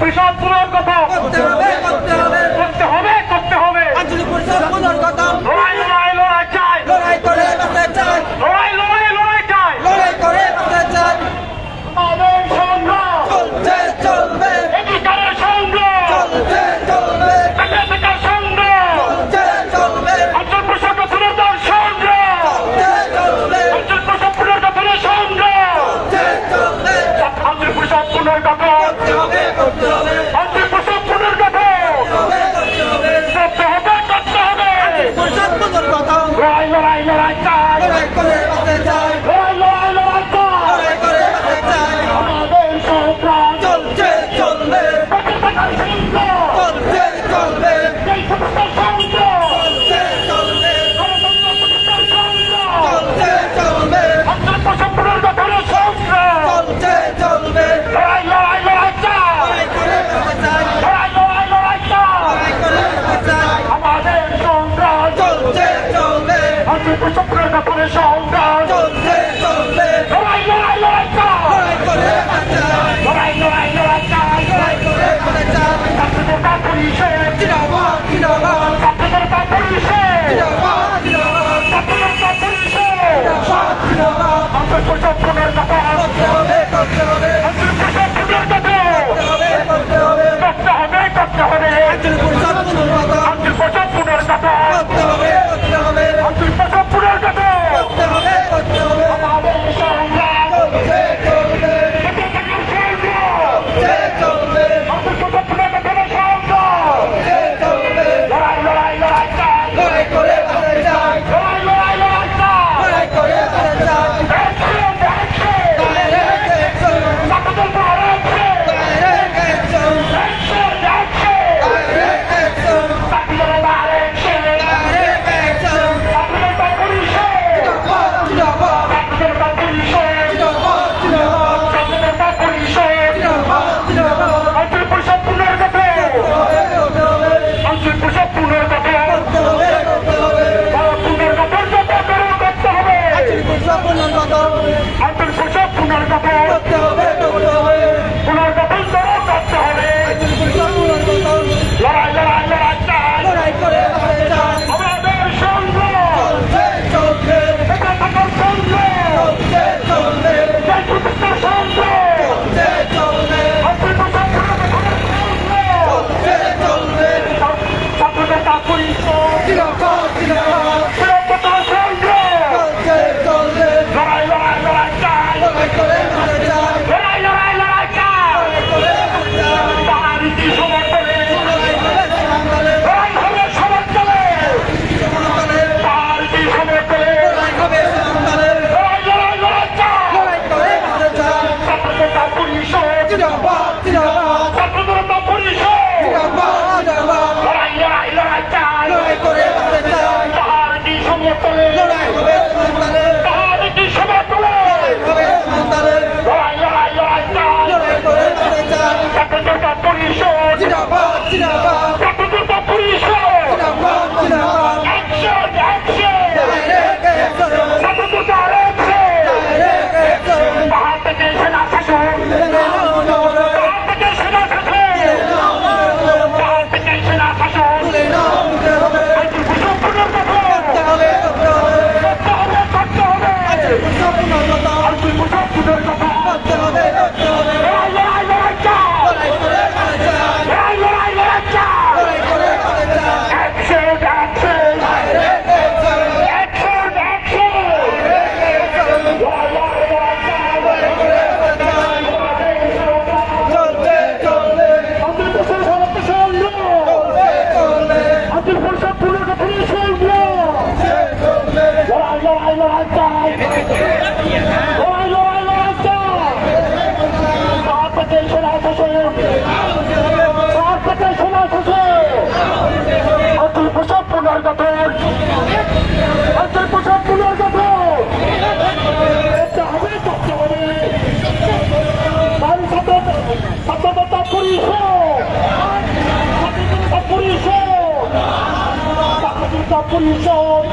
Пришел. করতে হবে। আব্দুল ইসাদ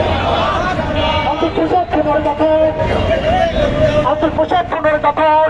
আব্দুল প্রসাদ পুনর্গঠন আব্দুল প্রসাদ পুনর্গঠন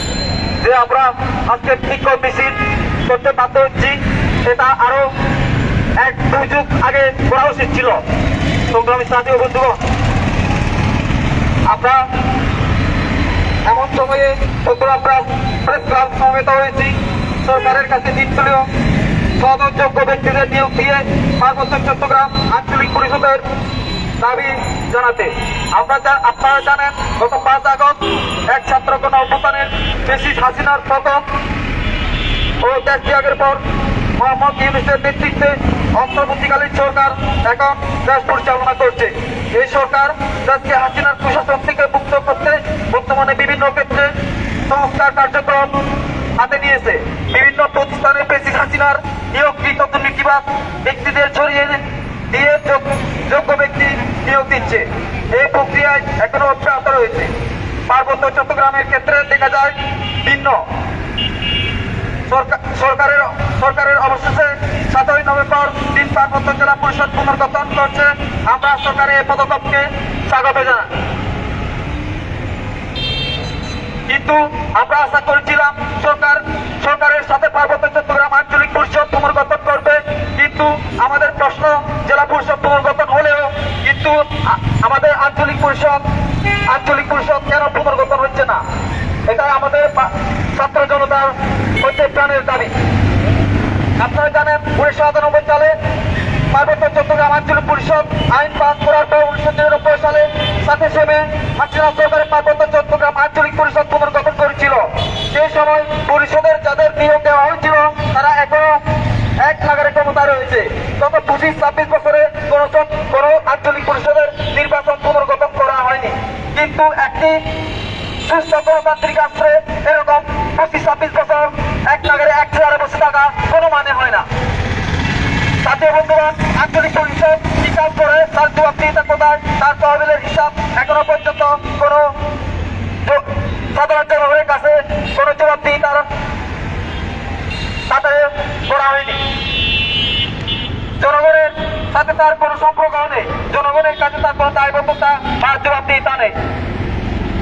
যে আমরা আজকে বিক্ষোভ মিছিল করতে বাধ্য হচ্ছি সেটা আরও এক দুই যুগ আগে করা উচিত ছিল। সংগ্রামী সাথী ও বন্ধুগণ, আমরা এমন সময়ে যখন আমরা প্রেস ক্লাব সমবেত হয়েছি সরকারের কাছে নির্দলীয় সদযোগ্য ব্যক্তিদের নিয়োগ দিয়ে পার্বত্য চট্টগ্রাম আঞ্চলিক পরিষদের দাবি জানাতে। আমরা আপনারা জানেন, গত পাঁচ আগস্ট এক ছাত্র গণ অভ্যুত্থানের বেশি হাসিনার পতন ও দেশ ত্যাগের পর মোহাম্মদ ইউনুসের নেতৃত্বে অন্তর্বর্তীকালীন সরকার এখন দেশ পরিচালনা করছে। এই সরকার দেশকে হাসিনার প্রশাসন থেকে মুক্ত করতে বর্তমানে বিভিন্ন ক্ষেত্রে সংস্কার কার্যক্রম হাতে নিয়েছে। বিভিন্ন প্রতিষ্ঠানে বেশি হাসিনার নিয়োগকৃত দুর্নীতিবাদ ব্যক্তিদের ছড়িয়ে যোগ্য ব্যক্তি নিয়োগ দিচ্ছে। এই প্রক্রিয়ায় এখনও অব্যাহত রয়েছে। পার্বত্য চট্টগ্রামের ক্ষেত্রে দেখা যায় ভিন্ন। সরকার- সরকারের সরকারের অবশেষে সাতই নভেম্বর তিন পার্বত্য জেলা পরিষদ পুনর্গঠন করছে। আমরা সরকারের এই পদক্ষেপকে স্বাগত জানাই। কিন্তু আমরা আশা করেছিলাম সরকার সরকারের সাথে পার্বত্য চট্টগ্রাম আঞ্চলিক পরিষদ পুনর্গঠন করবে। কিন্তু আমাদের প্রশ্ন জেলা পরিষদ পুনর্গঠন হলেও কিন্তু আমাদের আঞ্চলিক পরিষদ আঞ্চলিক পরিষদ কেন পুনর্গঠন হচ্ছে না? এটা আমাদের ছাত্র জনতার হচ্ছে প্রাণের দাবি। আপনারা জানেন, উনিশশো আটানব্বই সালে পার্বত্য চট্টগ্রাম আঞ্চলিক পরিষদ আইন পাস করার পর উনিশশো নিরানব্বই সালে সাথে সেমে হাসিনা সরকারের পার্বত্য চট্টগ্রাম আঞ্চলিক পরিষদ পুনর্গঠন করেছিল সেই সময় পরিষদের যাদের নিয়োগ দেওয়া হয়েছিল তারা এখনও এক নাগারে ক্ষমতা রয়েছে গত পঁচিশ ছাব্বিশ বছরে কোন কোন আঞ্চলিক পরিষদের নির্বাচন পুনর্গঠন করা হয়নি কিন্তু একটি সুস্থ গণতান্ত্রিক রাষ্ট্রে এরকম পঁচিশ, ছাব্বিশ বছর এক নাগারে এক চেয়ারে বসে থাকা কোনো মানে হয় না। তাতে বন্ধুবান আঞ্চলিক পরিষদ হিসাব করে তার জবাবদিহিতা কোথায় তার তহবিলের হিসাব এখনও পর্যন্ত কোনো সাধারণ জনগণের কাছে কোনো জবাবদিহিতার সাথে করা হয়নি। জনগণের সাথে তার কোনো সম্পর্ক নেই। জনগণের কাছে তার কোনো দায়বদ্ধতা বা জবাবদিহিতা নেই।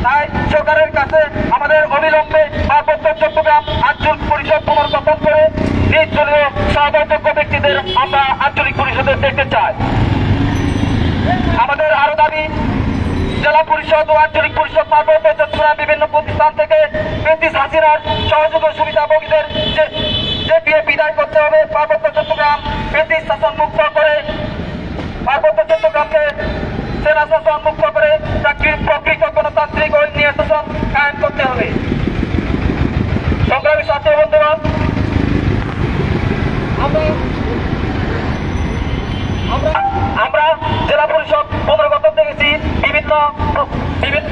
তাই সরকারের কাছে আমাদের অবিলম্বে পার্বত্য চট্টগ্রাম আঞ্চলিক পরিষদ পুনর্গঠন করে নিজ দলীয় সহযোগ্য ব্যক্তিদের আমরা আঞ্চলিক পরিষদে দেখতে চাই। আমাদের আরও দাবি, জেলা পরিষদ ও আঞ্চলিক পরিষদ পার্বত্য চট্টগ্রাম বিভিন্ন প্রতিষ্ঠান থেকে ব্রিটিশ হাসিনার সহযোগ সুবিধাভোগীদের যে যে দিয়ে বিদায় করতে হবে, পার্বত্য চট্টগ্রাম ব্রিটিশ শাসন মুক্ত করে, পার্বত্য চট্টগ্রামকে সেনা শাসন মুক্ত করে চাকরির প্রকৃত কায়েম করতে হবে। সংগ্রামী ছাত্র বন্ধুরা আমরা জেলা পরিষদ পুনর্গঠন দেখেছি। বিভিন্ন বিভিন্ন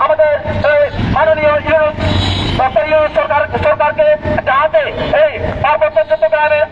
আমাদের মাননীয় সরকার সরকারকে একটা এই পার্বত্য চট্টগ্রামের